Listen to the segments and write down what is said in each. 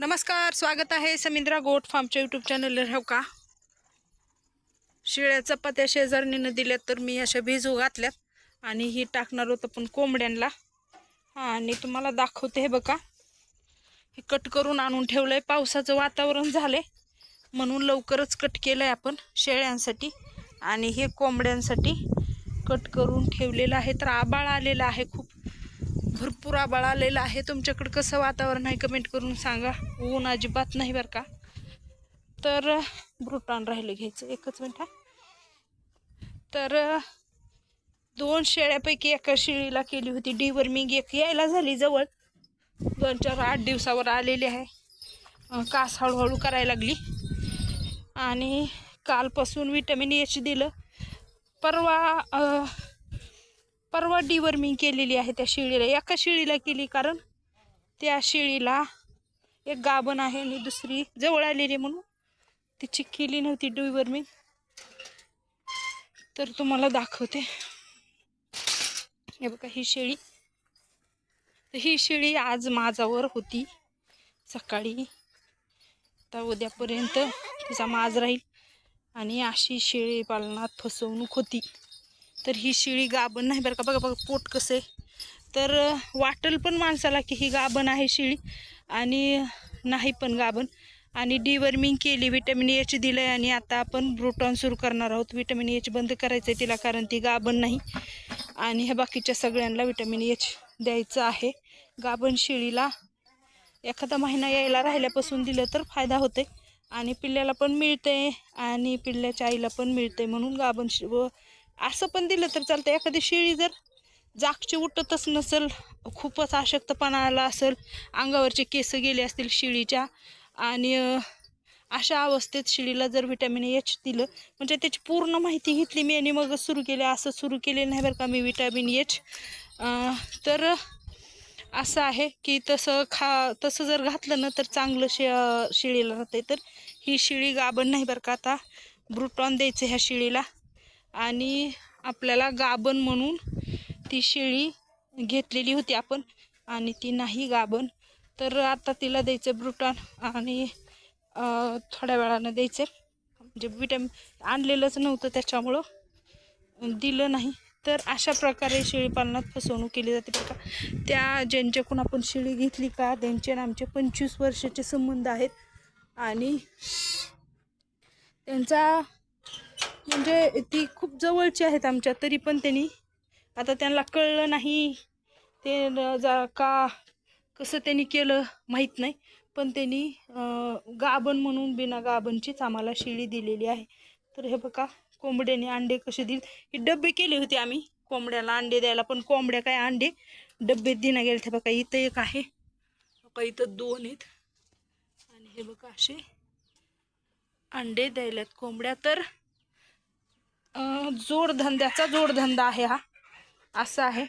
नमस्कार स्वागत आहे समिंद्रा गोट फार्मच्या यूट्यूब चॅनलवर हो का? शिळ्या चपात्या शेजारणीनं दिल्यात तर मी अशा भिजू घातल्यात आणि ही टाकणार होतं पण कोंबड्यांना हां आणि तुम्हाला दाखवते हे बघा. हे कट करून आणून ठेवलं आहे पावसाचं वातावरण झालं म्हणून लवकरच कट केलं आहे आपण शेळ्यांसाठी. आणि हे कोंबड्यांसाठी कट करून ठेवलेलं आहे. तर आबाळ आलेला आहे खूप. भरपूर आबाळ आलेला आहे. तुमच्याकडं कसं वातावरण आहे? कमेंट करून सांगा. ऊन अजिबात नाही बरं का? तर ब्रुटान राहिलं घ्यायचं एकच मिनिट हा. तर दोन शेळ्यापैकी एका शेळीला केली होती डिवर्मिंग एक यायला झाली जवळ. दोन चार आठ दिवसावर आलेली आहे. कास हळूहळू करायला लागली. आणि कालपासून विटॅमिन एच दिलं. परवा परवा डिवर्मिंग केलेली आहे त्या शिळीला. एका शिळीला केली कारण त्या शिळीला एक गाभण आहे आणि दुसरी जवळ आलेली आहे म्हणून तिची केली नव्हती डिवर्मिंग तर तुम्हाला दाखवते. हे बघा ही शेळी. तर ही शेळी आज माझावर होती. सकाळी तर उद्यापर्यंत तिचा माज राहील. आणि अशी शेळी पालनात फसवणूक होती. तर ही शिळी गाभण नाही बरं का. बघा बघा पोट कसं आहे. तर वाटल पण माणसाला की ही गाभण आहे शिळी आणि नाही पण गाभण. आणि डिवर्मिंग केली विटॅमिन एच दिलं आहे आणि आता आपण ब्रुटॉन सुरू करणार आहोत. विटॅमिन एच बंद करायचं आहे तिला कारण ती गाभण नाही. आणि ह्या बाकीच्या सगळ्यांना विटॅमिन एच द्यायचं आहे. गाभण शिळीला एखादा महिना यायला राहिल्यापासून दिलं तर फायदा होते आणि पिल्ल्याला पण मिळते आणि पिल्ल्याच्या आईला पण मिळते म्हणून गाभण शि व असं पण दिलं तर चालतं एखादी शेळी जर जागची उठतच नसेल खूपच अशक्तपणा आला असेल अंगावरचे केस गेले असतील शिळीच्या आणि अशा अवस्थेत शिळीला जर विटॅमिन एच दिलं म्हणजे त्याची पूर्ण माहिती घेतली मी आणि मग सुरू केले. असं सुरू केले नाही बरं का मी विटॅमिन एच तर असं आहे की तसं खा तसं जर घातलं ना तर चांगलं शे शिळीला राहते तर ही शिळी गाभण नाही बरं का आता. ब्रुटॉन द्यायचं ह्या शिळीला. आणि आपल्याला गाभण म्हणून ती शेळी घेतलेली होती आपण आणि ती नाही गाभण. तर आता तिला द्यायचं ब्रुटॉन आणि थोड्या वेळानं द्यायचं. म्हणजे विटॅमिन आणलेलंच नव्हतं त्याच्यामुळं. दिलं नाही. तर अशा प्रकारे शेळीपालनात फसवणूक केली जाते बरं का. त्या ज्यांच्याकडून आपण शेळी घेतली का त्यांचे आमचे पंचवीस वर्षाचे संबंध आहेत. आणि त्यांचा म्हणजे ती खूप जवळची आहेत आमच्या तरी पण त्यांनी आता त्यांना कळलं नाही ते जा का कसं त्यांनी केलं माहीत नाही पण त्यांनी गाभण म्हणून बिना गाभणचीच आम्हाला शिळी दिलेली आहे. तर हे बघा कोंबड्याने अंडे कसे दिले. ही डबे केले होते आम्ही कोंबड्याला अंडे द्यायला पण कोंबड्या काय अंडे डब्बे दिना गेले ते बघा इथं एक आहे. बघा इथं दोन आहेत. आणि हे बघा असे अंडे द्यायला कोंबड्या. तर जोडधंद्याचा जोडधंदा आहे हा. असा आहे.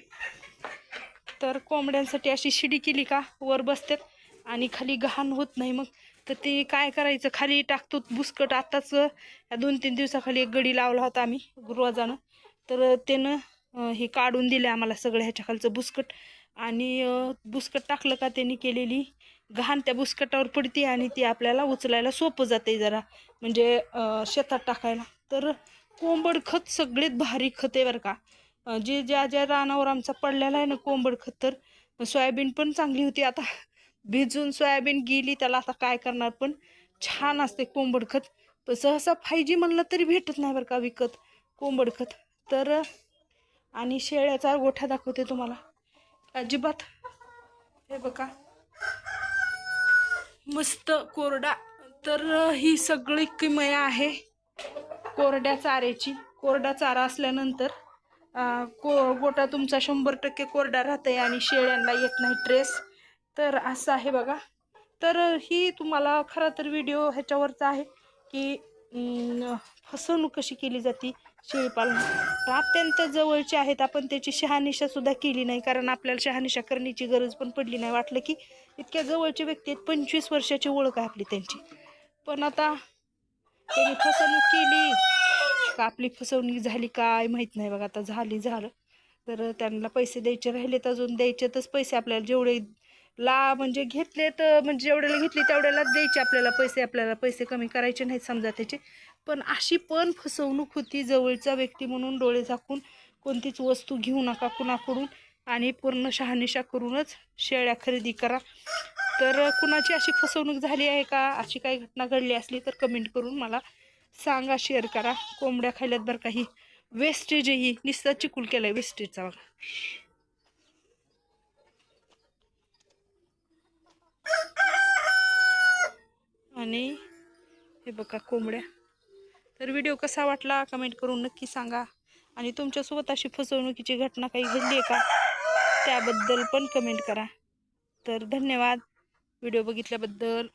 तर कोंबड्यांसाठी अशी शिडी केली का वर बसतात आणि खाली घाण होत नाही मग. तर ते काय करायचं खाली टाकतो बुसकट. आत्ताच या दोन तीन दिवसाखाली एक गडी लावला होता आम्ही गुरुवाजानं तर त्यानं हे काढून दिलं आम्हाला सगळं ह्याच्या खालचं बुसकट. आणि बुसकट टाकलं का त्यांनी केलेली घाण त्या बुसकटावर पडते आणि ती आपल्याला उचलायला सोपं जाते जरा. म्हणजे शेतात टाकायला. तर कोंबड खत सगळ्यात भारी खत आहे बरं का. जे ज्या ज्या रानावर आमचा पडलेला आहे ना कोंबड खत तर सोयाबीन पण चांगली होती आता. भिजून सोयाबीन गेली त्याला आता काय करणार पण? छान असते कोंबड खत. पण सहसा फायजी म्हणलं तरी भेटत नाही बरं का विकत कोंबड खत. तर आणि शेळ्याचा गोठा दाखवते तुम्हाला. अजिबात. हे बघा. मस्त कोरडा. तर ही सगळी किमया आहे. कोरड्या चाऱ्याची कोरडा चारा असल्यानंतर को गोटा तुमचा शंभर टक्के कोरडा राहते आणि शेळ्यांना येत नाही ट्रेस तर असं आहे बघा. तर ही तुम्हाला खरं तर व्हिडिओ ह्याच्यावरचा आहे की फसवणूक कशी केली जाते शेळीपालन तर अत्यंत जवळचे आहेत. आपण त्याची शहानिशासुद्धा केली नाही कारण आपल्याला शहानिशा करण्याची गरज पण पडली नाही. वाटलं की इतक्या जवळचे व्यक्ती आहेत पंचवीस वर्षाची ओळख आहे आपली त्यांची. पण आता त्यांनी फसवणूक केली. का आपली फसवणूक झाली काय माहीत नाही बघा आता झाली झालं. तर त्यांना पैसे द्यायचे राहिलेत अजून द्यायचेतच पैसे आपल्याला जेवढे ला म्हणजे घेतले तर म्हणजे जेवढ्याला घेतली तेवढ्यालाच द्यायचे आपल्याला पैसे आपल्याला पैसे कमी करायचे नाहीत समजा त्याचे. पण अशी पण फसवणूक होती जवळचा व्यक्ती म्हणून डोळे झाकून कोणतीच वस्तू घेऊ नका कुणाकडून आणि पूर्ण शहानिशा करूनच शेळ्या खरेदी करा. तर कुणाची अशी फसवणूक झाली आहे का? अशी काही घटना घडली असली तर कमेंट करून मला सांगा शेअर करा. कोंबड्या खाल्ल्यात बरं काही वेस्टेज ही. निस्ता चिकूल आहे वेस्टेजचा बघा. आणि हे बघा कोंबड्या. तर व्हिडिओ कसा वाटला? कमेंट करून नक्की सांगा. आणि तुमच्यासोबत अशी फसवणुकीची घटना काही घडली आहे का? त्याबद्दल पण कमेंट करा. तर धन्यवाद. व्हिडिओ बघितल्याबद्दल